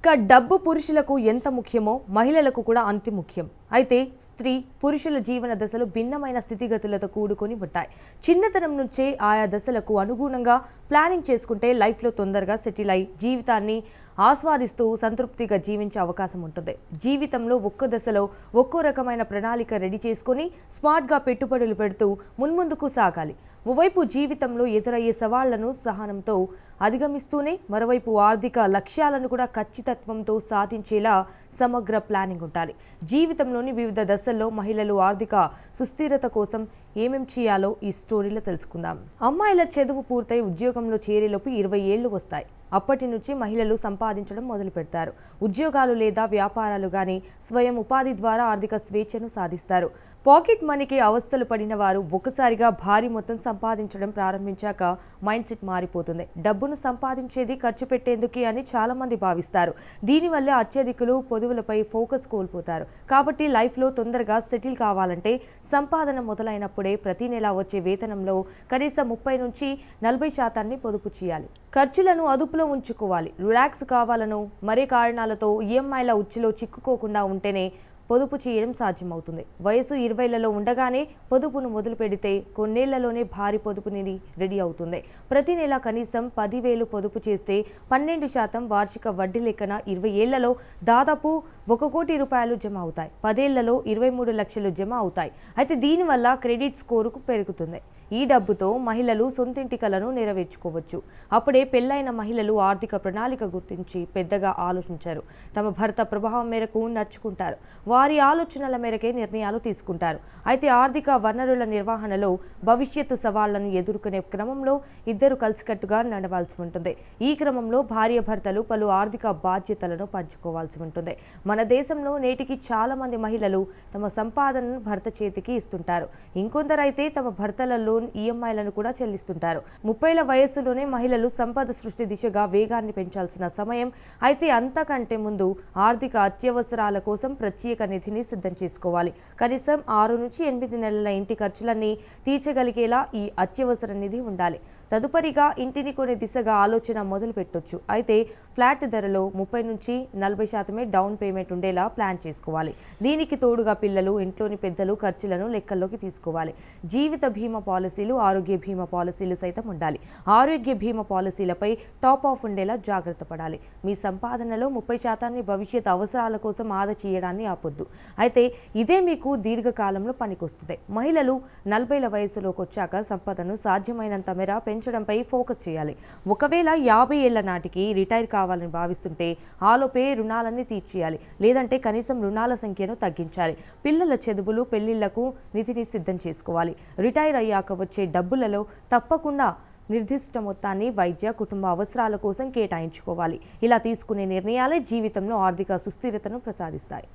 ఇక డబ్బు పురుషులకు ఎంత ముఖ్యమో మహిళలకు కూడా అంతి ముఖ్యం. అయితే స్త్రీ పురుషుల జీవన దశలు భిన్నమైన స్థితిగతులతో కూడుకొని ఉంటాయి. చిన్నతనం నుంచే ఆయా దశలకు అనుగుణంగా ప్లానింగ్ చేసుకుంటే లైఫ్లో తొందరగా సెటిల్ అయి జీవితాన్ని ఆస్వాదిస్తూ సంతృప్తిగా జీవించే అవకాశం ఉంటుంది. జీవితంలో ఒక్కో దశలో ఒక్కో రకమైన ప్రణాళిక రెడీ చేసుకొని స్మార్ట్గా పెట్టుబడులు పెడుతూ మున్ముందుకు సాగాలి. ఓవైపు జీవితంలో ఎదురయ్యే సవాళ్ళను సహనంతో అధిగమిస్తూనే మరోవైపు ఆర్థిక లక్ష్యాలను కూడా ఖచ్చితత్వంతో సాధించేలా సమగ్ర ప్లానింగ్ ఉండాలి. జీవితంలోని వివిధ దశల్లో మహిళలు ఆర్థిక సుస్థిరత కోసం ఏమేం చేయాలో ఈ స్టోరీలో తెలుసుకుందాం. అమ్మాయిల చదువు పూర్తయి ఉద్యోగంలో చేరేలోపు ఇరవై ఏళ్ళు వస్తాయి. అప్పటి నుంచి మహిళలు సంపాదించడం మొదలు పెడతారు ఉద్యోగాలు లేదా వ్యాపారాలు కానీ స్వయం ఉపాధి ద్వారా ఆర్థిక స్వేచ్ఛను సాధిస్తారు. పాకెట్ మనీకి అవస్థలు పడిన వారు ఒకసారిగా భారీ మొత్తం సంపాదించడం ప్రారంభించాక మైండ్ సెట్ మారిపోతుంది. డబ్బును సంపాదించేది ఖర్చు పెట్టేందుకే అని చాలా మంది భావిస్తారు. దీనివల్ల అత్యధికులు పొదువులపై ఫోకస్ కోల్పోతారు. కాబట్టి లైఫ్లో తొందరగా సెటిల్ కావాలంటే సంపాదన మొదలైనప్పుడే ప్రతి నెల వచ్చే వేతనంలో కనీసం ముప్పై నుంచి నలభై శాతాన్ని పొదుపు చేయాలి. ఖర్చులను అదుపులో ఉంచుకోవాలి. రిలాక్స్ కావాలను మరే కారణాలతో ఈఎంఐల ఉచ్చులో చిక్కుకోకుండా ఉంటేనే పొదుపు చేయడం సాధ్యమవుతుంది. వయసు ఇరవైలలో ఉండగానే పొదుపును మొదలు పెడితే కొన్నేళ్ళలోనే భారీ పొదుపుని రెడీ అవుతుంది. ప్రతి నెల కనీసం పదివేలు పొదుపు చేస్తే పన్నెండు శాతం వార్షిక వడ్డీ లెక్కన ఇరవై ఏళ్ళలో దాదాపు ఒక కోటి రూపాయలు జమ అవుతాయి. పదేళ్ళలో ఇరవై మూడు లక్షలు జమ అవుతాయి. అయితే దీనివల్ల క్రెడిట్ స్కోరుకు పెరుగుతుంది. ఈ డబ్బుతో మహిళలు సొంతింటి కలను నెరవేర్చుకోవచ్చు. అప్పుడే పెళ్ళైన మహిళలు ఆర్థిక ప్రణాళిక గుర్తించి పెద్దగా ఆలోచించారు. తమ భర్త ప్రభావం మేరకు నడుచుకుంటారు. వారి ఆలోచనల మేరకే నిర్ణయాలు తీసుకుంటారు. అయితే ఆర్థిక వనరుల నిర్వహణలో భవిష్యత్తు సవాళ్ళను ఎదుర్కొనే క్రమంలో ఇద్దరు కలిసికట్టుగా నడవాల్సి ఉంటుంది. ఈ క్రమంలో భార్య భర్తలు పలు ఆర్థిక బాధ్యతలను పంచుకోవాల్సి ఉంటుంది. మన దేశంలో నేటికి చాలా మంది మహిళలు తమ సంపాదనను భర్త చేతికి ఇస్తుంటారు. ఇంకొందరైతే తమ భర్తలలో లోన్ ఈఎంఐలను కూడా చెల్లిస్తుంటారు. ముప్పైల వయస్సులోనే మహిళలు సంపద సృష్టి దిశగా వేగాన్ని పెంచాల్సిన సమయం అయితే అంతకంటే ముందు ఆర్థిక అత్యవసరాల కోసం ప్రత్యేక నిధిని సిద్ధం చేసుకోవాలి. కనీసం ఆరు నుంచి ఎనిమిది నెలల ఇంటి ఖర్చులన్నీ తీర్చగలిగేలా ఈ అత్యవసర నిధి ఉండాలి. తదుపరిగా ఇంటిని కొనే దిశగా ఆలోచన మొదలు పెట్టొచ్చు అయితే ఫ్లాట్ ధరలో ముప్పై నుంచి నలభై శాతమే డౌన్ పేమెంట్ ఉండేలా ప్లాన్ చేసుకోవాలి. దీనికి తోడుగా పిల్లలు ఇంట్లోని పెద్దలు ఖర్చులను లెక్కల్లోకి తీసుకోవాలి. జీవిత బీమా పాలసీలు ఆరోగ్య బీమా పాలసీలు సైతం ఉండాలి. ఆరోగ్య బీమా పాలసీలపై టాప్ ఆఫ్ ఉండేలా జాగ్రత్త పడాలి. మీ సంపాదనలో ముప్పై శాతాన్ని భవిష్యత్ అవసరాల కోసం ఆదా చేయడాన్ని ఆపొద్దు. అయితే ఇదే మీకు దీర్ఘకాలంలో పనికొస్తుంది. మహిళలు నలభైల వయసులోకి వచ్చాక సంపదను సాధ్యమైనంత మేర పెంచడంపై ఫోకస్ చేయాలి. ఒకవేళ యాభై ఏళ్ళ నాటికి రిటైర్ కావాలని భావిస్తుంటే ఆలోపే రుణాలన్నీ తీర్చేయాలి. లేదంటే కనీసం రుణాల సంఖ్యను తగ్గించాలి. పిల్లల చదువులు పెళ్ళిళ్ళకు నిధిని సిద్ధం చేసుకోవాలి. రిటైర్ అయ్యాక వచ్చే డబ్బులలో తప్పకుండా నిర్దిష్ట మొత్తాన్ని వైద్య కుటుంబ అవసరాల కోసం కేటాయించుకోవాలి. ఇలా తీసుకునే నిర్ణయాలే జీవితంలో ఆర్థిక సుస్థిరతను ప్రసాదిస్తాయి.